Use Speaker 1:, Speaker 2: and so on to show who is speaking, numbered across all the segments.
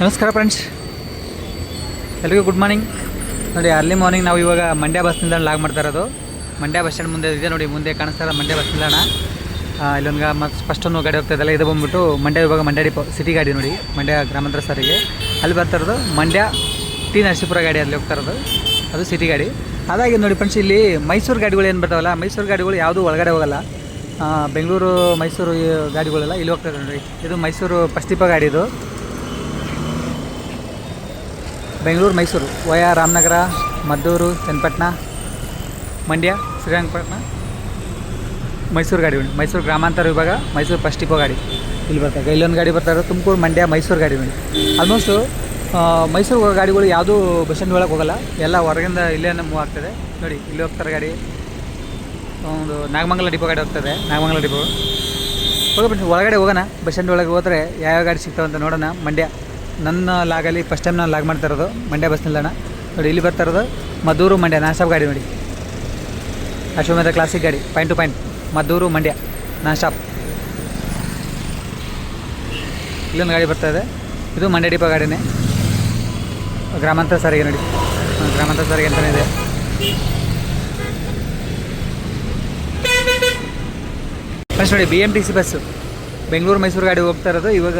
Speaker 1: ನಮಸ್ಕಾರ ಫ್ರೆಂಡ್ಸ್ ಎಲ್ರಿಗೂ good morning ನೋಡಿ ಅರ್ಲಿ ಮಾರ್ನಿಂಗ್ ನಾವು ಇವಾಗ ಮಂಡ್ಯ ಬಸ್ ನಿಲ್ದಾಣ ಲಾಗ್ ಮಾಡ್ತಾ ಇರೋದು. ಮಂಡ್ಯ ಬಸ್ ಸ್ಟ್ಯಾಂಡ್ ಮುಂದೆ ಇದೆ. ನೋಡಿ, ಮುಂದೆ ಕಾಣಿಸ್ತಾ ಇರೋ ಮಂಡ್ಯ ಬಸ್ ನಿಲ್ದಾಣ. ಇಲ್ಲೊಂದು ಮತ್ತು ಫಸ್ಟ್ ಒಂದು ಗಾಡಿ ಹೋಗ್ತಾ ಇದೆಲ್ಲ ಇದು ಬಂದ್ಬಿಟ್ಟು ಮಂಡ್ಯ ಇವಾಗ ಮಂಡ್ಯ ಡಿಪೋ ಸಿಟಿ ಗಾಡಿ ನೋಡಿ, ಮಂಡ್ಯ ಗ್ರಾಮಾಂತರ ಸಾರಿಗೆ ಅಲ್ಲಿ ಬರ್ತಾ ಇರೋದು ಮಂಡ್ಯ ಟಿ ನರಸೀಪುರ ಗಾಡಿ ಅಲ್ಲಿ ಹೋಗ್ತಾ ಇರೋದು. ಅದು ಸಿಟಿ ಗಾಡಿ. ಅದಾಗಿ ನೋಡಿ ಫ್ರೆಂಡ್ಸ್ ಇಲ್ಲಿ ಮೈಸೂರು ಗಾಡಿಗಳು ಏನು ಬರ್ತಾವಲ್ಲ, ಮೈಸೂರು ಗಾಡಿಗಳು ಯಾವುದೂ ಒಳಗಡೆ ಹೋಗಲ್ಲ. ಬೆಂಗಳೂರು, ಮೈಸೂರು ಗಾಡಿಗಳೆಲ್ಲ ಇಲ್ಲಿ ಹೋಗ್ತಾ ನೋಡಿ. ಇದು ಮೈಸೂರು ಡಿಪೋ ಗಾಡಿ ಇದು. ಬೆಂಗಳೂರು, ಮೈಸೂರು. ವಯಾ ರಾಮನಗರ, ಮದ್ದೂರು ಚನ್ನಪಟ್ಟಣ ಮಂಡ್ಯ ಶ್ರೀರಂಗಪಟ್ಟಣ ಮೈಸೂರು ಗಾಡಿ ಉಂಟು. ಮೈಸೂರು ಗ್ರಾಮಾಂತರ ವಿಭಾಗ, ಮೈಸೂರು ಫಸ್ಟ್ ಡಿಪೋ ಗಾಡಿ. ಇಲ್ಲಿ ಬರ್ತಾರೆ ಇಲ್ಲೊಂದು ಗಾಡಿ ಬರ್ತಾರೆ ತುಮಕೂರು, ಮಂಡ್ಯ, ಮೈಸೂರು ಗಾಡಿ ಉಂಟು. ಆಲ್ಮೋಸ್ಟು ಮೈಸೂರು ಗಾಡಿಗಳು ಯಾವುದೂ ಬಸ್ ಸ್ಟ್ಯಾಂಡ್ ಒಳಗೆ ಹೋಗಲ್ಲ. ಎಲ್ಲ ಹೊರಗಿಂದ ಇಲ್ಲೇ ಮೂವ್ ಆಗ್ತದೆ. ನೋಡಿ, ಇಲ್ಲಿ ಹೋಗ್ತಾರೆ ಗಾಡಿ. ಒಂದು ನಾಗಮಂಗಲ ಡಿಪೋ ಗಾಡಿ ಹೋಗ್ತದೆ. ನಾಗಮಂಗಲ ಡಿಪೋ. ಹೋಗಿ ಒಳಗಡೆ ಹೋಗೋಣ. ಬಸ್ ಸ್ಟ್ಯಾಂಡ್ ಒಳಗೆ ಹೋದರೆ ಯಾವ್ಯಾವ ಗಾಡಿ ಸಿಗ್ತಾವೆ ಅಂತ ನೋಡೋಣ. ಮಂಡ್ಯ. ನನ್ನ ಲಾಗಲ್ಲಿ ಫಸ್ಟ್ ಟೈಮ್ ನಾನು ಲಾಗ್ ಮಾಡ್ತಾ ಇರೋದು ಮಂಡ್ಯ ಬಸ್ ನಿಲ್ದಾಣ. ನೋಡಿ, ಇಲ್ಲಿ ಬರ್ತಾ ಇರೋದು ಮದ್ದೂರು ಮಂಡ್ಯ. ನಾನ್ ಗಾಡಿ ನೋಡಿ. ಅಶ್ವಮೇಧ ಕ್ಲಾಸಿಕ್ ಗಾಡಿ point to point Maddur Mandya. Non stop ಇಲ್ಲೊಂದು ಗಾಡಿ ಬರ್ತಾ ಇದೆ. ಇದು ಮಂಡ್ಯ ಡಿಪ ಗಾಡಿನೇ. ಗ್ರಾಮಾಂತರ ಸಾರಿಗೆ ನೋಡಿ. ಗ್ರಾಮಾಂತರ ಸಾರಿಗೆ ಅಂತಲೇ ಇದೆ. ಫಸ್ಟ್ ನೋಡಿ B M T C bus Bengaluru Mysuru ಗಾಡಿ ಹೋಗ್ತಾ ಇರೋದು. ಇವಾಗ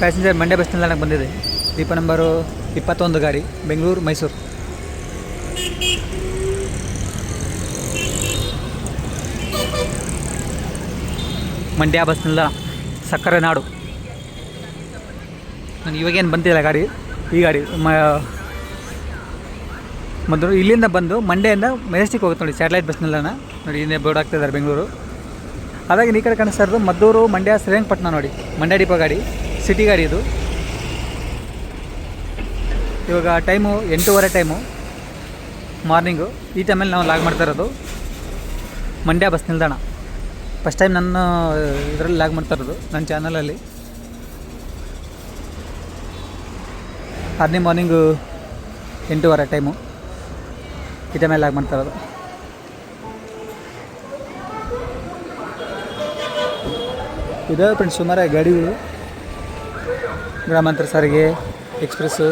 Speaker 1: ಪ್ಯಾಸೆಂಜರ್ ಮಂಡ್ಯ ಬಸ್ ನಿಲ್ದಾಣಕ್ಕೆ ಬಂದಿದೆ. ದೀಪ ನಂಬರು ಇಪ್ಪತ್ತೊಂದು ಗಾಡಿ ಬೆಂಗಳೂರು ಮೈಸೂರು ಮಂಡ್ಯ ಬಸ್ ನಿಲ್ದಾಣ ಸಕ್ಕರೆ ನಾಡು. ನಾನು ಇವಾಗೇನು ಬಂದಿಲ್ಲ ಗಾಡಿ, ಈ ಗಾಡಿ, ಮ ಮೊದಲು ಇಲ್ಲಿಂದ ಬಂದು ಮಂಡ್ಯದಿಂದ ಮೆಜೆಸ್ಟಿಕ್ ಹೋಗುತ್ತೆ ನೋಡಿ ಸ್ಯಾಟಲೈಟ್ ಬಸ್ ನಿಲ್ದಾಣ ನೋಡಿ ಇನ್ನೇ ಬೋರ್ಡ್ ಆಗ್ತಾ ಇದ್ದಾರೆ ಬೆಂಗಳೂರು ಹಾಗಾಗಿ ಈ ಕಡೆ ಕಾಣಿಸ್ತಾ ಇರೋದು ಮದ್ದೂರು, ಮಂಡ್ಯ ಶ್ರೀರಂಗಪಟ್ಟಣ ನೋಡಿ, ಮಂಡ್ಯ ಡಿಪೋ ಗಾಡಿ. ಸಿಟಿ ಗಾಡಿ ಇದು. ಇವಾಗ ಟೈಮು ಎಂಟೂವರೆ ಟೈಮು ಮಾರ್ನಿಂಗು ಈ ಟೈಮಲ್ಲಿ ನಾವು ಲಾಗ್ ಮಾಡ್ತಾ ಇರೋದು. ಮಂಡ್ಯ ಬಸ್ ನಿಲ್ದಾಣ. ಫಸ್ಟ್ ಟೈಮ್ ನನ್ನ ಇದರಲ್ಲಿ ಲಾಗ್ ಮಾಡ್ತಾ ಇರೋದು ನನ್ನ ಚಾನಲಲ್ಲಿ ಅರ್ಲಿ ಮಾರ್ನಿಂಗು ಎಂಟೂವರೆ ಟೈಮು ಈ ಟೈಮಲ್ಲಿ ಲಾಗ್ ಮಾಡ್ತಾ ಇರೋದು. ಇದಾವೆ ಫ್ರೆಂಡ್ಸ್ ಸುಮಾರು ಗಾಡಿಗಳು. ಗ್ರಾಮಾಂತರ ಸಾರಿಗೆ ಎಕ್ಸ್ಪ್ರೆಸ್ಸು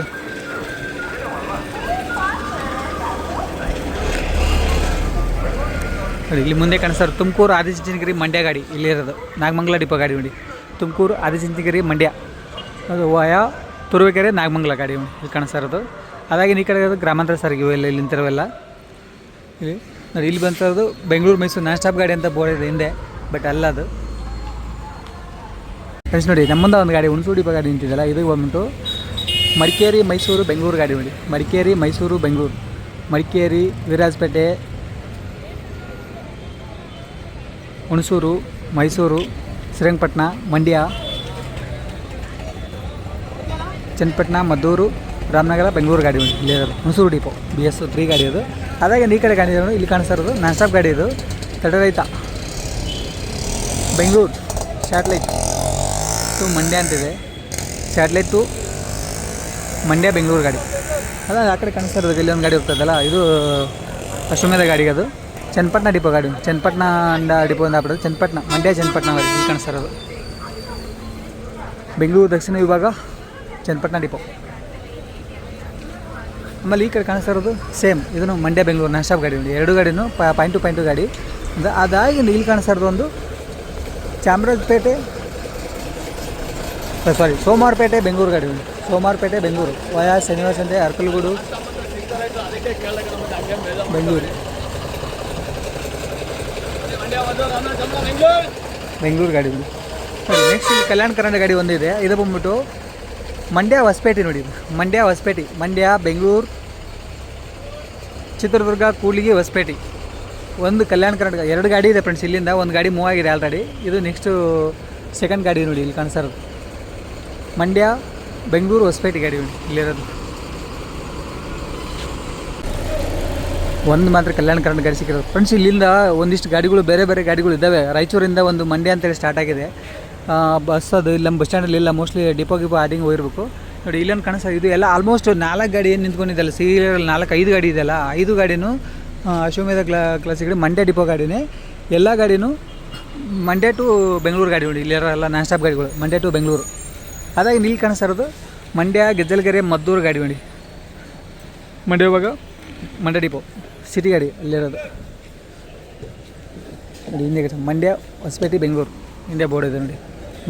Speaker 1: ಇಲ್ಲಿ ಮುಂದೆ ಕಾಣಿಸ್ತಾರೆ ತುಮಕೂರು ಆದಿಚುಂಚನಗಿರಿ ಮಂಡ್ಯ ಗಾಡಿ. ಇಲ್ಲಿ ಇರೋದು, ನಾಗಮಂಗಲ ಡಿಪೋ ಗಾಡಿ ನೋಡಿ. ತುಮಕೂರು ಆದಿಚುಂಚನಗಿರಿ ಮಂಡ್ಯ. ಅದು ವಾಯ ತುರುವೇಕೆರೆ, ನಾಗಮಂಗಲ ಗಾಡಿ ಇಲ್ಲಿ ಕಾಣಿಸ್ತಾ ಇರೋದು ಅದಾಗಿ ಈ ಕಡೆ ಇರೋದು ಗ್ರಾಮಾಂತರ ಸಾರಿಗೆ ಇವೆಲ್ಲ ಇಲ್ಲಿ ನಿಂತಿರೋವೆಲ್ಲ. ಇಲ್ಲಿ, ನೋಡಿ, ಇಲ್ಲಿ ಬಂತಿರೋದು ಬೆಂಗಳೂರು ಮೈಸೂರು ನಾನ್ ಸ್ಟಾಪ್ ಗಾಡಿ ಅಂತ ಬೋರ್ಡ್ ಇದೆ ಹಿಂದೆ, ಬಟ್ ಅಲ್ಲ ಅದು. ಫ್ರೆಂಡ್ಸ್ ನೋಡಿ ನಮ್ಮಂದ ಒಂದು ಗಾಡಿ ಹುಣಸೂಡಿ ಗಾಡಿ ನಿಂತಿದ್ದಲ್ಲ ಇದು ಬಂದ್ಬಿಟ್ಟು ಮಡಿಕೇರಿ, ಮೈಸೂರು, ಬೆಂಗಳೂರು ಗಾಡಿ ನೋಡಿ. ಮಡಿಕೇರಿ, ಮೈಸೂರು, ಬೆಂಗಳೂರು. ಮಡಿಕೇರಿ, ವಿರಾಜಪೇಟೆ, ಹುಣಸೂರು, ಮೈಸೂರು, ಶ್ರೀರಂಗಪಟ್ಟಣ, ಮಂಡ್ಯ, ಚನ್ನಪಟ್ಟಣ, ಮದ್ದೂರು, ರಾಮನಗರ, ಬೆಂಗಳೂರು ಗಾಡಿ ಉಂಟು ಇಲ್ಲಿ ಇರೋದು. Hunsur depot B S three ಗಾಡಿ ಅದು ಅದಾಗೆ ಈ ಕಡೆ ಗಾಡಿ ಇಲ್ಲಿ ಕಾಣಿಸ್ತಾ ಇರೋದು. ನಾನ್ ಸ್ಟಾಪ್ ಗಾಡಿ ಇದು. ತಡರೈತ. ಬೆಂಗಳೂರು. ಸ್ಯಾಟ್ಲೈಟ್ ಟು ಮಂಡ್ಯ ಅಂತಿದೆ. ಸ್ಯಾಟ್ಲೈಟ್ ಟು ಮಂಡ್ಯ ಬೆಂಗಳೂರು ಗಾಡಿ. ಅಲ್ಲ, ಆ ಕಡೆ ಕಾಣಿಸ್ತಾ ಇರೋದು, ಇಲ್ಲಿ ಒಂದು ಗಾಡಿ ಹೋಗ್ತದಲ್ಲ, ಇದು ಅಶ್ವಮೇಧ ಗಾಡಿಗೆ ಅದು. ಚನ್ನಪಟ್ಟಣ ಡಿಪೋ ಗಾಡಿ. ಚನ್ನಪಟ್ಟಣ ಅಂಡ ಡಿಪೋ ಅಂತ ಆಗ್ಬಿಡೋದು. ಚನ್ನಪಟ್ಟಣ, ಮಂಡ್ಯ ಚನ್ನಪಟ್ಟಣ ಗಾಡಿ, ಇಲ್ಲಿ ಕಾಣಿಸ್ತಾ ಇರೋದು. ಬೆಂಗಳೂರು ದಕ್ಷಿಣ ವಿಭಾಗ, ಚನ್ನಪಟ್ಟಣ ಡಿಪೋ. ಆಮೇಲೆ ಈ ಕಡೆ ಕಾಣಿಸ್ತಾ ಇರೋದು, ಸೇಮ್, ಇದನ್ನು ಮಂಡ್ಯ ಬೆಂಗಳೂರು ನಾನ್ ಸ್ಟಾಪ್ ಗಾಡಿ ಎರಡು ಗಾಡಿನೂ ಪಾಯಿಂಟ್ ಟು ಪಾಯಿಂಟು ಗಾಡಿ. ಅದು ಅದಾಗಿ ಇಲ್ಲಿ ಕಾಣಿಸ್ತಾ ಇರೋದು ಒಂದು ಚಾಮರಾಜಪೇಟೆ ಸಾರಿ ಸೋಮವಾರಪೇಟೆ ಬೆಂಗಳೂರು ಗಾಡಿ ಉಂಟು ಸೋಮವಾರಪೇಟೆ ಬೆಂಗಳೂರು. ವಯಾ ಶನಿವಾರ ಸಂತೆ ಅರ್ಕಲ್ಗೂಡು, ಬೆಂಗಳೂರು. ಬೆಂಗಳೂರು ಗಾಡಿ ಉಂಟು ಸರಿ ನೆಕ್ಸ್ಟ್ ಕಲ್ಯಾಣ ಕರ್ನಾಟಕ ಗಾಡಿ ಒಂದಿದೆ. ಇದು ಬಂದ್ಬಿಟ್ಟು ಮಂಡ್ಯ ಹೊಸಪೇಟೆ ನೋಡಿ ಮಂಡ್ಯ ಹೊಸಪೇಟೆ. ಮಂಡ್ಯ, ಬೆಂಗಳೂರು, ಚಿತ್ರದುರ್ಗ, ಕೂಡ್ಲಿಗಿ, ಹೊಸಪೇಟೆ. ಒಂದು ಕಲ್ಯಾಣ ಕರ್ನಾಟಕ ಎರಡು ಗಾಡಿ ಇದೆ ಫ್ರೆಂಡ್ಸ್ ಇಲ್ಲಿಂದ. ಒಂದು ಗಾಡಿ ಮೂವ್ ಆಗಿದೆ ಆಲ್ರೆಡಿ ಇದು ನೆಕ್ಸ್ಟು ಸೆಕೆಂಡ್ ಗಾಡಿ ನೋಡಿ ಇಲ್ಲಿ ಕಾಣಿಸ್ತಾ ಇರೋದು. ಮಂಡ್ಯ, ಬೆಂಗಳೂರು ಹೊಸಪೇಟೆ ಗಾಡಿ ಇಲ್ಲಿರೋದು. ಒಂದು ಮಾತ್ರ ಕಲ್ಯಾಣ ಕರ್ನಾಟಕ ಗಾಡಿ ಸಿಕ್ಕಿರೋದು. ಫ್ರೆಂಡ್ಸ್ ಇಲ್ಲಿಂದ ಒಂದಿಷ್ಟು ಗಾಡಿಗಳು, ಬೇರೆ ಬೇರೆ ಗಾಡಿಗಳು ಇದ್ದಾವೆ ರಾಯಚೂರಿಂದ ಒಂದು ಮಂಡ್ಯ ಅಂತೇಳಿ ಸ್ಟಾರ್ಟ್ ಆಗಿದೆ. ಬಸ್ ಅದು ಇಲ್ಲ ಬಸ್ ಸ್ಟ್ಯಾಂಡಲ್ಲಿ ಇಲ್ಲ ಮೋಸ್ಟ್ಲಿ ಡಿಪೋ ಗಿಪೋ ಆಡಿಂಗ್ ಹೋಗಿರ್ಬೇಕು. ನೋಡಿ, ಇಲ್ಲೊಂದು ಕಾಣಿಸ್ತಾ ಇದು ಎಲ್ಲ ಆಲ್ಮೋಸ್ಟ್ ನಾಲ್ಕು ಗಾಡಿ ಏನು ನಿಂತ್ಕೊಂಡಿದ್ದಲ್ಲ ಸೀರಿಯಲ್ ನಾಲ್ಕು, ಐದು ಗಾಡಿ ಇದೆಯಲ್ಲ ಐದು ಗಾಡಿನೂ ಅಶ್ವಮೇಧ ಕ್ಲಾ ಕ್ಲಾಸಿಗಡೆ ಮಂಡ್ಯ ಡಿಪೋ ಗಾಡಿನೇ. ಎಲ್ಲ ಗಾಡಿನೂ ಮಂಡ್ಯ ಟು ಬೆಂಗಳೂರು ಗಾಡಿಗಳು ಇಲ್ಲಿರೋ ಎಲ್ಲ ನಾನ್ ಸ್ಟಾಪ್ ಗಾಡಿಗಳು, ಮಂಡ್ಯ ಟು ಬೆಂಗಳೂರು. ಅದಾಗಿ ನಿಲ್ ಕಾಣಿಸ್ತಾರದು ಮಂಡ್ಯ ಗೆಜ್ಜಲಗೆರೆ ಮದ್ದೂರು ಗಾಡಿ ನೋಡಿ ಮಂಡ್ಯ ಇವಾಗ ಮಂಡ್ಯ ಡಿಪೋ. ಸಿಟಿ ಗಾಡಿ ಅಲ್ಲಿರೋದು ನೋಡಿ ಹಿಂದೆ. ಮಂಡ್ಯ ಹೊಸಪೇಟೆ ಬೆಂಗಳೂರು. ಇಂಡಿಯಾ ಬೋರ್ಡ್ ಇದೆ ನೋಡಿ.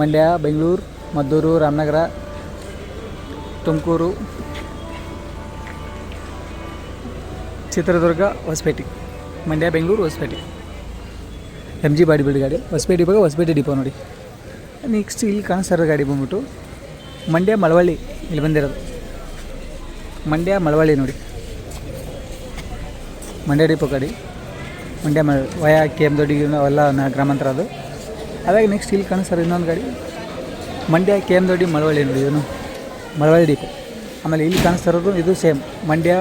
Speaker 1: Mandya Bengaluru Maddur Ramanagara Tumakuru Chitradurga Hosapete. Mandya Bengaluru Hosapete. M G body build ಗಾಡಿ. ಹೊಸಪೇಟೆ ಇವಾಗ ಹೊಸಪೇಟೆ ಡಿಪೋ ನೋಡಿ. ನೆಕ್ಸ್ಟ್ ಇಲ್ಲಿ ಕಾಣಿಸ್ತಾರ ಗಾಡಿ ಬಂದ್ಬಿಟ್ಟು ಮಂಡ್ಯ ಮಳವಳ್ಳಿ ಇಲ್ಲಿ ಬಂದಿರೋದು. ಮಂಡ್ಯ ಮಳವಳ್ಳಿ ನೋಡಿ. ಮಂಡ್ಯ ಡಿಪೋ ಕಡೆ. ಮಂಡ್ಯ ಮಳ, ವಯ ಕೆ ಎಂ ದೊಡ್ಡಿ ಅವೆಲ್ಲ ಗ್ರಾಮಾಂತರ ಅದು. ಅದಾಗಿ ನೆಕ್ಸ್ಟ್ ಇಲ್ಲಿ ಕಾಣಿಸ್ತಾರೆ ಇನ್ನೊಂದು ಗಾಡಿ. ಮಂಡ್ಯ ಕೆ ಎಂ ದೊಡ್ಡಿ ಮಳವಳ್ಳಿ ನೋಡಿ ಇವನು ಮಳವಳ್ಳಿ ಡಿಪೋ. ಆಮೇಲೆ ಇಲ್ಲಿ ಕಾಣಿಸ್ತಾ ಇರೋದು ಇದು same Mandya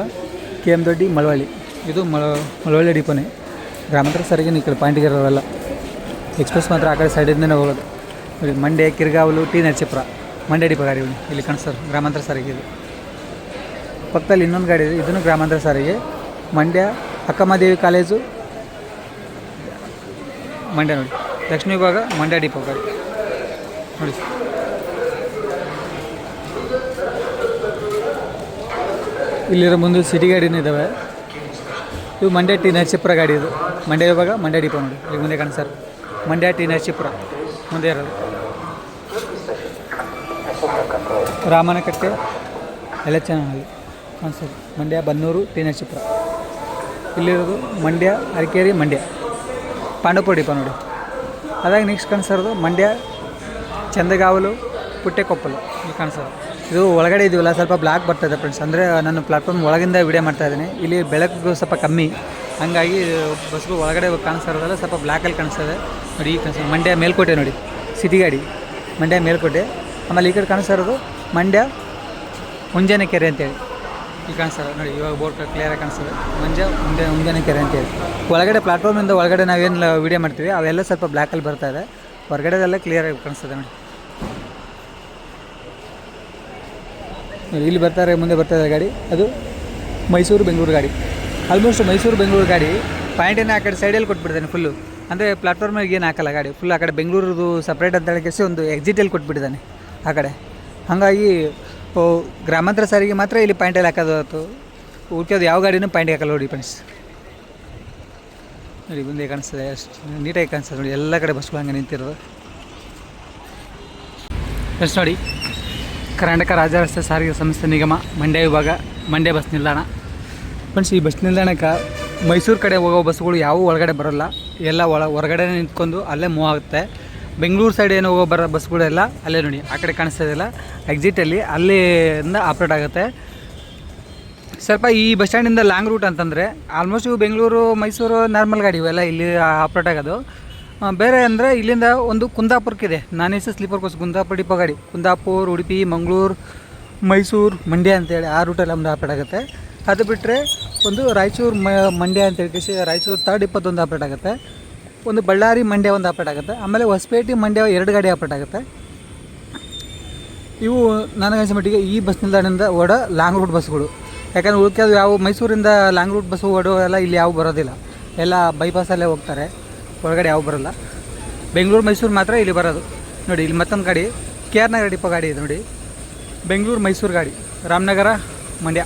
Speaker 1: K M Doddi Malavalli. ಇದು ಮಳ, ಮಳವಳ್ಳಿ ಡಿಪೋನೇ. ಗ್ರಾಮಾಂತರ ಸರಿಗೆ ಈ ಕಡೆ ಪಾಯಿಂಟಿಗೆ ಎಕ್ಸ್ಪ್ರೆಸ್ ಮಾತ್ರ ಆ ಕಡೆ ಸೈಡಿಂದನೇ ಹೋಗೋದು. ಮಂಡ್ಯ, ಕಿರ್ಗಾವಲು, ಟಿ ನರಸೀಪುರ. ಮಂಡ್ಯ ಡಿಪೋ ಗಾಡಿ ಇಲ್ಲಿ ಕಾಣಿಸ್ತಾರೆ ಗ್ರಾಮಾಂತರ ಸಾರಿಗೆ ಇದು. ಪಕ್ಕದಲ್ಲಿ ಇನ್ನೊಂದು ಗಾಡಿ ಇದೆ, ಇದನ್ನು ಗ್ರಾಮಾಂತರ ಸಾರಿಗೆ. ಮಂಡ್ಯ ಅಕ್ಕಮ್ಮದೇವಿ ಕಾಲೇಜು. ಮಂಡ್ಯ ನೋಡಿ. ದಕ್ಷಿಣ ವಿಭಾಗ, ಮಂಡ್ಯ ಡಿಪೋ ಗಾಡಿ. ನೋಡಿ ಇಲ್ಲಿರೋ ಮುಂದೆ ಸಿಟಿ ಗಾಡಿನೂ ಇದ್ದಾವೆ ಇದು ಮಂಡ್ಯ ಟಿ ನರಸೀಪುರ ಗಾಡಿ ಇದು. ಮಂಡ್ಯ ವಿಭಾಗ, ಮಂಡ್ಯ ಡಿಪೋ ನೋಡಿ. ಈಗ ಮುಂದೆ ಸರ್. ಮಂಡ್ಯ ಟಿ ನರಸೀಪುರ. ಮುಂದೆ ಇರೋದು. ರಾಮನಕಟ್ಟೆ ಚೆನ್ನಾಗಿ ಕಾಣಿಸ್ತದೆ ಮಂಡ್ಯ, ಬನ್ನೂರು ಟಿ ಇಲ್ಲಿರೋದು ಮಂಡ್ಯ, ಅರಕೇರಿ, ಮಂಡ್ಯ. ಪಾಂಡವಪುರ ಡಿಪ ನೋಡಿ. ಅದಾಗ ನೆಕ್ಸ್ಟ್ ಕಾಣಿಸೋದು ಮಂಡ್ಯ, ಚಂದಗಾವಲು, ಪುಟ್ಟೆಕೊಪ್ಪಲು ಇಲ್ಲಿ ಕಾಣಿಸೋದು. ಇದು ಒಳಗಡೆ ಇದೀವಲ್ಲ, ಸ್ವಲ್ಪ ಬ್ಲಾಕ್ ಬರ್ತದೆ ಫ್ರೆಂಡ್ಸ್ ಅಂದರೆ ನಾನು ಪ್ಲಾಟ್ಫಾರ್ಮ್ ಒಳಗಿಂದ ವಿಡಿಯೋ ಮಾಡ್ತಾ ಇದ್ದೀನಿ. ಇಲ್ಲಿ ಬೆಳಕು ಸ್ವಲ್ಪ ಕಮ್ಮಿ. ಹಂಗಾಗಿ ಬಸ್ಗಳು ಒಳಗಡೆ ಕಾಣಿಸ್ತಾ ಇರೋದಲ್ಲ ಸ್ವಲ್ಪ ಬ್ಲ್ಯಾಕಲ್ಲಿ ಕಾಣಿಸ್ತದೆ. ನೋಡಿ, ಈ ಕಾಣಿಸ್ತದೆ ಮಂಡ್ಯ ಮೇಲ್ಕೋಟೆ ನೋಡಿ. ಸಿಟಿ ಗಾಡಿ. ಮಂಡ್ಯ ಮೇಲ್ಕೋಟೆ. ಆಮೇಲೆ ಈ ಕಡೆ ಕಾಣಿಸ್ತಾ ಇರೋದು ಮಂಡ್ಯ ಮುಂಜಾನೆ ಕೆರೆ ಅಂತೇಳಿ ಇಲ್ಲಿ ಕಾಣಿಸ್ತಾರೆ ನೋಡಿ, ಇವಾಗ ಬೋರ್ಡ್ ಕ್ಲಿಯರಾಗಿ ಕಾಣಿಸ್ತದೆ ಮಂಜ ಮುಂದೆ ಮುಂಜಾನೆ ಕೆರೆ ಅಂತೇಳಿ. ಒಳಗಡೆ ಪ್ಲಾಟ್ಫಾರ್ಮಿಂದ ಒಳಗಡೆ ನಾವೇನು ವೀಡಿಯೋ ಮಾಡ್ತೀವಿ, ಅವೆಲ್ಲ ಸ್ವಲ್ಪ ಬ್ಲ್ಯಾಕಲ್ಲಿ ಬರ್ತಾ ಇದೆ. ಹೊರಗಡೆದೆಲ್ಲ ಕ್ಲಿಯರಾಗಿ ಕಾಣಿಸ್ತದೆ ನೋಡಿ. ಇಲ್ಲಿ ಬರ್ತಾರೆ ಮುಂದೆ ಬರ್ತಾ ಇದೆ ಗಾಡಿ, ಅದು ಮೈಸೂರು ಬೆಂಗಳೂರು ಗಾಡಿ. ಆಲ್ಮೋಸ್ಟ್ ಮೈಸೂರು ಬೆಂಗಳೂರು ಗಾಡಿ ಪಾಯಿಂಟನ್ನು ಆ ಕಡೆ ಸೈಡಲ್ಲಿ ಕೊಟ್ಬಿಟ್ಟಿದ್ದಾನೆ ಫುಲ್ಲು ಅಂದರೆ ಪ್ಲಾಟ್ಫಾರ್ಮಿಗೆ ಏನು ಹಾಕಲ್ಲ ಗಾಡಿ. ಫುಲ್ ಆ ಕಡೆ ಬೆಂಗಳೂರದು ಸಪ್ರೇಟ್ ಅಂತ ಹೇಳಿ ಒಂದು ಎಕ್ಸಿಟಲ್ಲಿ ಕೊಟ್ಬಿಟ್ಟಿದ್ದಾನೆ. ಆ ಕಡೆ. ಹಾಗಾಗಿ ಗ್ರಾಮಾಂತರ ಸಾರಿಗೆ ಮಾತ್ರ ಇಲ್ಲಿ ಪಾಯಿಂಟಲ್ಲಿ ಹಾಕೋದು ಆಯ್ತು ಉಳ್ಕೋದು ಯಾವ ಗಾಡಿನೂ ಪಾಯಿಂಟಿಗೆ ಹಾಕಲ್ಲ ನೋಡಿ ಫ್ರೆಂಡ್ಸ್ ನೋಡಿ, ಮುಂದೆ ಕಾಣಿಸ್ತದೆ, ಅಷ್ಟು ನೀಟಾಗಿ ಕಾಣಿಸ್ತದೆ ನೋಡಿ, ಎಲ್ಲ ಕಡೆ ಬಸ್ಗಳು ಹಂಗೆ ನಿಂತಿರೋದು. ಫ್ರೆಂಡ್ಸ್ ನೋಡಿ, ಕರ್ನಾಟಕ ರಾಜ್ಯ ರಸ್ತೆ ಸಾರಿಗೆ ಸಂಸ್ಥೆ ನಿಗಮ, ಮಂಡ್ಯ ವಿಭಾಗ, ಮಂಡ್ಯ ಬಸ್ ನಿಲ್ದಾಣ. ಫ್ರೆಂಡ್ಸ್ ಈ ಬಸ್ ನಿಲ್ದಾಣಕ್ಕೆ ಮೈಸೂರು ಕಡೆ ಹೋಗೋ ಬಸ್ಗಳು ಯಾವ ಒಳಗಡೆ ಬರೋಲ್ಲ. ಎಲ್ಲ ಒಳ ಹೊರಗಡೆ ನಿಂತ್ಕೊಂಡು ಅಲ್ಲೇ ಮೂವ್ ಆಗುತ್ತೆ. ಬೆಂಗಳೂರು ಸೈಡ್ ಏನು ಹೋಗೋ ಬರೋ ಬಸ್ಗಳೆಲ್ಲ ಅಲ್ಲೇ ನೋಡಿ, ಆ ಕಡೆ ಕಾಣಿಸ್ತಾ ಇದೆಯಲ್ಲ ಎಕ್ಸಿಟಲ್ಲಿ ಅಲ್ಲಿಂದ ಆಪ್ರೇಟ್ ಆಗುತ್ತೆ. ಸ್ವಲ್ಪ ಈ ಬಸ್ ಸ್ಟ್ಯಾಂಡಿಂದ ಲಾಂಗ್ ರೂಟ್ ಅಂತಂದರೆ ಆಲ್ಮೋಸ್ಟ್ ಬೆಂಗಳೂರು, ಮೈಸೂರು ನಾರ್ಮಲ್ ಗಾಡಿ ಇವೆಲ್ಲ ಇಲ್ಲಿ ಆಪ್ರೇಟ್ ಆಗೋದು. ಬೇರೆ ಅಂದರೆ ಇಲ್ಲಿಂದ ಒಂದು ಕುಂದಾಪುರಕ್ಕಿದೆ non A C sleeper coach Kundapura depot ಗಾಡಿ. ಕುಂದಾಪುರ, ಉಡುಪಿ, ಮಂಗಳೂರು, ಮೈಸೂರು, ಮಂಡ್ಯ ಅಂತೇಳಿ ಆ ರೂಟಲ್ಲಿ ಒಂದು ಆಪ್ರೇಟ್ ಆಗುತ್ತೆ. ಅದು ಬಿಟ್ಟರೆ ಒಂದು ರಾಯಚೂರು ಮಂಡ್ಯ ಅಂತೇಳಿ ರಾಯಚೂರು ತರ್ಡ್ ಇಪ್ಪತ್ತೊಂದು ಆಪ್ರೇಟ್ ಆಗುತ್ತೆ. ಒಂದು ಬಳ್ಳಾರಿ ಮಂಡ್ಯ ಒಂದು ಆಪ್ರೇಟ್ ಆಗುತ್ತೆ. ಆಮೇಲೆ ಹೊಸಪೇಟೆ ಮಂಡ್ಯ ಎರಡು ಗಾಡಿ ಆಪ್ರೇಟ್ ಆಗುತ್ತೆ. ಇವು ನನಗನ್ಸಿದ ಮಟ್ಟಿಗೆ ಈ ಬಸ್ ನಿಲ್ದಾಣದಿಂದ ಓಡೋ ಲಾಂಗ್ ರೂಟ್ ಬಸ್ಗಳು ಯಾಕಂದರೆ ಉಳ್ಕೆದು ಯಾವ ಮೈಸೂರಿಂದ ಲಾಂಗ್ ರೂಟ್ ಬಸ್ ಓಡೋ ಇಲ್ಲಿ ಯಾವ ಬರೋದಿಲ್ಲ. ಎಲ್ಲ ಬೈಪಾಸಲ್ಲೇ ಹೋಗ್ತಾರೆ. ಒಳಗಡೆ ಯಾವ ಬರೋಲ್ಲ. ಬೆಂಗಳೂರು, ಮೈಸೂರು ಮಾತ್ರ ಇಲ್ಲಿ ಬರೋದು. ನೋಡಿ, ಇಲ್ಲಿ ಮತ್ತೊಂದು ಗಾಡಿ. ಕೆ ಆರ್ ನಗರ ಡಿಪೋ ಗಾಡಿ ಇದೆ ನೋಡಿ. ಬೆಂಗಳೂರು, ಮೈಸೂರು ಗಾಡಿ. ರಾಮನಗರ, ಮಂಡ್ಯ.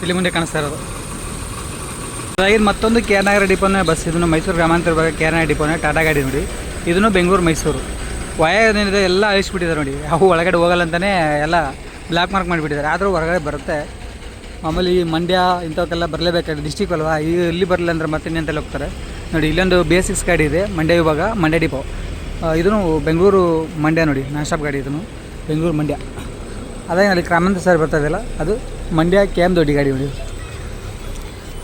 Speaker 1: ಇಲ್ಲಿ ಮುಂದೆ ಕಾಣಿಸ್ತಾ ಇರೋದು. ಅದಾಗಿ ಮತ್ತೊಂದು ಕೆ ನಗರ ಡಿಪೋನೇ ಬಸ್, ಇದನ್ನು ಮೈಸೂರು ಗ್ರಾಮಾಂತರ ಭಾಗ ಕೆ ಆರ್ ಡಿಪೋನೇ ಟಾಟಾ ಗಾಡಿ ನೋಡಿ. ಇದನ್ನು ಬೆಂಗಳೂರು, ಮೈಸೂರು. ವಯದಿಂದ ಏನಿದೆ ಎಲ್ಲ ಅಳಿಸ್ಬಿಟ್ಟಿದ್ದಾರೆ ನೋಡಿ. ಅವು ಒಳಗಡೆ ಹೋಗಲ್ಲ ಅಂತಲೇ ಎಲ್ಲ ಬ್ಲಾಕ್ ಮಾರ್ಕ್ ಮಾಡಿಬಿಟ್ಟಿದ್ದಾರೆ. ಆದರೂ ಹೊರಗಡೆ ಬರುತ್ತೆ. ಮಾಮೂಲಿ ಮಂಡ್ಯ ಇಂಥವಕ್ಕೆಲ್ಲ ಬರಲೇಬೇಕಾದ್ರೆ ಡಿಸ್ಟಿಕ್ ಅಲ್ವಾ? ಈಗ ಇಲ್ಲಿ ಬರಲಿಲ್ಲ ಅಂದ್ರೆ ಮತ್ತೆ ಇನ್ನೆಂತೆಲ್ಲ ಹೋಗ್ತಾರೆ? ನೋಡಿ, ಇಲ್ಲೊಂದು ಬೇಸಿಕ್ಸ್ ಗಾಡಿ ಇದೆ. ಮಂಡ್ಯ ವಿಭಾಗ, ಮಂಡ್ಯ ಡಿಪೋ ಇದನ್ನು ಬೆಂಗಳೂರು, ಮಂಡ್ಯ ನೋಡಿ. ನಾನ್ ಸ್ಟಾಪ್ ಗಾಡಿ ಇದನ್ನು. ಬೆಂಗಳೂರು, ಮಂಡ್ಯ. ಅದೇ ಅಲ್ಲಿ ಕ್ರಮಾಂತ ಸರ್ ಬರ್ತಾ ಇದೆಯಲ್ಲ ಅದು ಮಂಡ್ಯ ಕೆ ಎಂ ದೊಡ್ಡಿ ಗಾಡಿ ನೋಡಿ.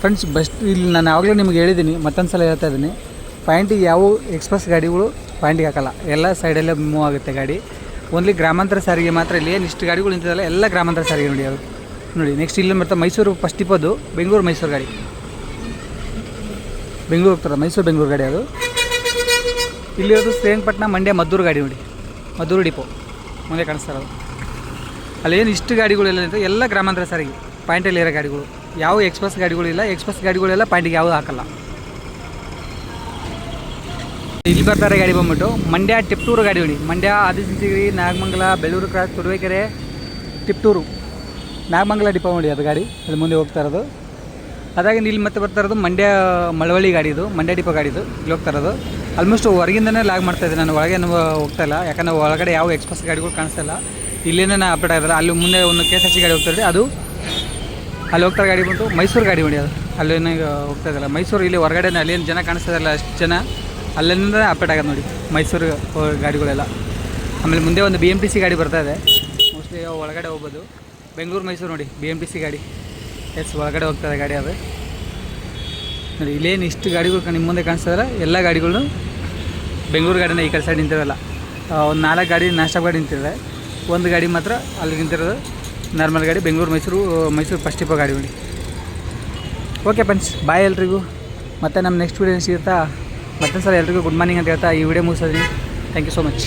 Speaker 1: ಫ್ರೆಂಡ್ಸ್ ಬೆಸ್ಟ್ ಇಲ್ಲಿ ನಾನು ಯಾವಾಗಲೂ ನಿಮ್ಗೆ ಹೇಳಿದ್ದೀನಿ ಮತ್ತೊಂದು ಸಲ ಹೇಳ್ತಾ ಇದ್ದೀನಿ. ಪಾಯಿಂಟಿಗೆ ಯಾವ ಎಕ್ಸ್ಪ್ರೆಸ್ ಗಾಡಿಗಳು ಪಾಯಿಂಟಿಗೆ ಹಾಕಲ್ಲ. ಎಲ್ಲ ಸೈಡಲ್ಲೇ ಮೂವ್ ಆಗುತ್ತೆ ಗಾಡಿ. ಓನ್ಲಿ ಗ್ರಾಮಾಂತರ ಸಾರಿಗೆ ಮಾತ್ರ ಇಲ್ಲಿ, ಏನು ಇಷ್ಟು ಗಾಡಿಗಳು ನಿಂತಿದಲ್ಲ ಎಲ್ಲ ಗ್ರಾಮಾಂತರ ಸಾರಿಗೆ ನೋಡಿ ಅದು ನೋಡಿ ನೆಕ್ಸ್ಟ್ ಇಲ್ಲಿ ಮತ್ತೆ ಮೈಸೂರು ಫಸ್ಟ್ ಅದು ಬೆಂಗಳೂರು ಮೈಸೂರು ಗಾಡಿ. ಬೆಂಗಳೂರು ಹೋಗ್ತಾರೆ, ಮೈಸೂರು ಬೆಂಗಳೂರು ಗಾಡಿ ಅದು ಇಲ್ಲಿ ಇಲ್ಲಿರೋದು ಶ್ರೀರಂಗಪಟ್ಟಣ ಮಂಡ್ಯ, ಮದ್ದೂರು ಗಾಡಿ ನೋಡಿ. ಮದ್ದೂರು ಡಿಪೋ ಮುಂದೆ ಕಾಣಿಸ್ತಾ ಅಲ್ಲಿ ಅಲ್ಲೇನು ಇಷ್ಟು ಗಾಡಿಗಳೆಲ್ಲ ಇದೆ ಎಲ್ಲ ಗ್ರಾಮಾಂತರ ಸಾರಿಗೆ ಪಾಯಿಂಟಲ್ಲಿ ಇರೋ ಗಾಡಿಗಳು. ಯಾವ ಎಕ್ಸ್ಪ್ರೆಸ್ ಗಾಡಿಗಳಿಲ್ಲ ಎಕ್ಸ್ಪ್ರೆಸ್ ಗಾಡಿಗಳೆಲ್ಲ ಪಾಯಿಂಟ್ಗೆ ಯಾವುದು ಹಾಕಲ್ಲ. ಇಲ್ಲಿ ಬರ್ತಾರೆ ಗಾಡಿ ಬಂದ್ಬಿಟ್ಟು. ಮಂಡ್ಯ ಟಿಪ್ಟೂರು ಗಾಡಿ ನೋಡಿ ಮಂಡ್ಯ, ಆದಿಚುಂಚನಗಿರಿ, ನಾಗಮಂಗಲ, ಬೆಳ್ಳೂರು ಕ್ರಾಸ್, ತುರುವೇಕೆರೆ, ಟಿಪ್ಟೂರು. ನಾಗಮಂಗಲ ಡಿಪೋ ಮಾಡಿ ಅದು ಗಾಡಿ. ಅದು ಮುಂದೆ ಹೋಗ್ತಾ ಇರೋದು. ಅದಾಗಿ ಇಲ್ಲಿ ಮತ್ತೆ ಬರ್ತಾ ಇರೋದು ಮಂಡ್ಯ ಮಳವಳ್ಳಿ ಗಾಡಿ ಇದು, ಮಂಡ್ಯ ಡಿಪೋ ಗಾಡಿ ಇದು. ಇಲ್ಲಿ ಹೋಗ್ತಾ ಇರೋದು. ಆಲ್ಮೋಸ್ಟ್ ಹೊರಗಿಂದನೇ ಲಾಗ್ ಮಾಡ್ತಾ ಇದ್ದೆ ನಾನು ಒಳಗೆ ಹೋಗ್ತಾ ಇಲ್ಲ. ಯಾಕಂದರೆ ಒಳಗಡೆ ಯಾವ ಎಕ್ಸ್ಪ್ರೆಸ್ ಗಾಡಿಗಳು ಕಾಣಿಸ್ತಾ ಇಲ್ಲ. ಇಲ್ಲೇನೇ ನಾನು ಅಪ್ಡೇಟ್ ಆಗಿದ್ರೆ ಅಲ್ಲಿ ಮುಂದೆ ಒಂದು ಕೆ ಎಸ್ ಗಾಡಿ ಹೋಗ್ತಾ ಇದ್ದೆ ಅದು ಅಲ್ಲಿ ಹೋಗ್ತಾರೆ ಗಾಡಿ ಬಂತು ಮೈಸೂರು ಗಾಡಿ ನೋಡಿ ಅದು. ಅಲ್ಲೇನೇ ಹೋಗ್ತಾ ಇದ್ದಲ್ಲ ಮೈಸೂರು ಇಲ್ಲಿ ಹೊರಗಡೆ ಅಲ್ಲೇನು ಜನ ಕಾಣಿಸ್ತಾ ಇರಲ್ಲ ಅಷ್ಟು ಜನ? ಅಲ್ಲಿಂದ ಅಪ್ಡೇಟ್ ಆಗೋದು ನೋಡಿ. ಮೈಸೂರು ಗಾಡಿಗಳೆಲ್ಲ. ಆಮೇಲೆ ಮುಂದೆ ಒಂದು ಬಿ ಎಂ ಟಿ ಸಿ ಗಾಡಿ ಬರ್ತಾ ಇದೆ. ಮೋಸ್ಟ್ಲಿ ಒಳಗಡೆ ಹೋಗ್ಬೋದು ಬೆಂಗಳೂರು, ಮೈಸೂರು ನೋಡಿ. ಬಿ ಎಂ ಟಿ ಸಿ ಗಾಡಿ. ಎಸ್ ಒಳಗಡೆ ಹೋಗ್ತದೆ ಗಾಡಿ ಅದು. ನೋಡಿ, ಇಲ್ಲೇನು ಇಷ್ಟು ಗಾಡಿಗಳು ನಿಮ್ಮ ಮುಂದೆ ಕಾಣಿಸ್ತಾ ಇದ್ದಾರೆ? ಎಲ್ಲ ಗಾಡಿಗಳು ಬೆಂಗಳೂರು ಗಾಡಿನ ಈ ಕಡೆ ಸೈಡ್ ನಿಂತಿರೋಲ್ಲ. ಒಂದು ನಾಲ್ಕು ಗಾಡಿ ನಾಷ್ಟ ಗಾಡಿ ನಿಂತಿದೆ. ಒಂದು ಗಾಡಿ ಮಾತ್ರ ಅಲ್ಲಿ ನಿಂತಿರೋದು. ನಾರ್ಮಲ್ ಗಾಡಿ, ಬೆಂಗಳೂರು, ಮೈಸೂರು ಮೈಸೂರು ಫಸ್ಟ್ ಟಿಪ್ಪ ಗಾಡಿ ಬಿಡಿ ಓಕೆ ಫ್ರೆಂಡ್ಸ್ ಬಾಯ್ ಎಲ್ರಿಗೂ. ಮತ್ತೆ ನಮ್ಮ ನೆಕ್ಸ್ಟ್ ವೀಡಿಯೋ ಸಿಗುತ್ತಾ? ಮತ್ತೊಂದು ಸಲ ಎಲ್ರಿಗೂ ಗುಡ್ ಮಾರ್ನಿಂಗ್ ಅಂತ ಹೇಳ್ತಾ ಈ video ಮುಗಿಸೋದ್ರಿ. Thank you so much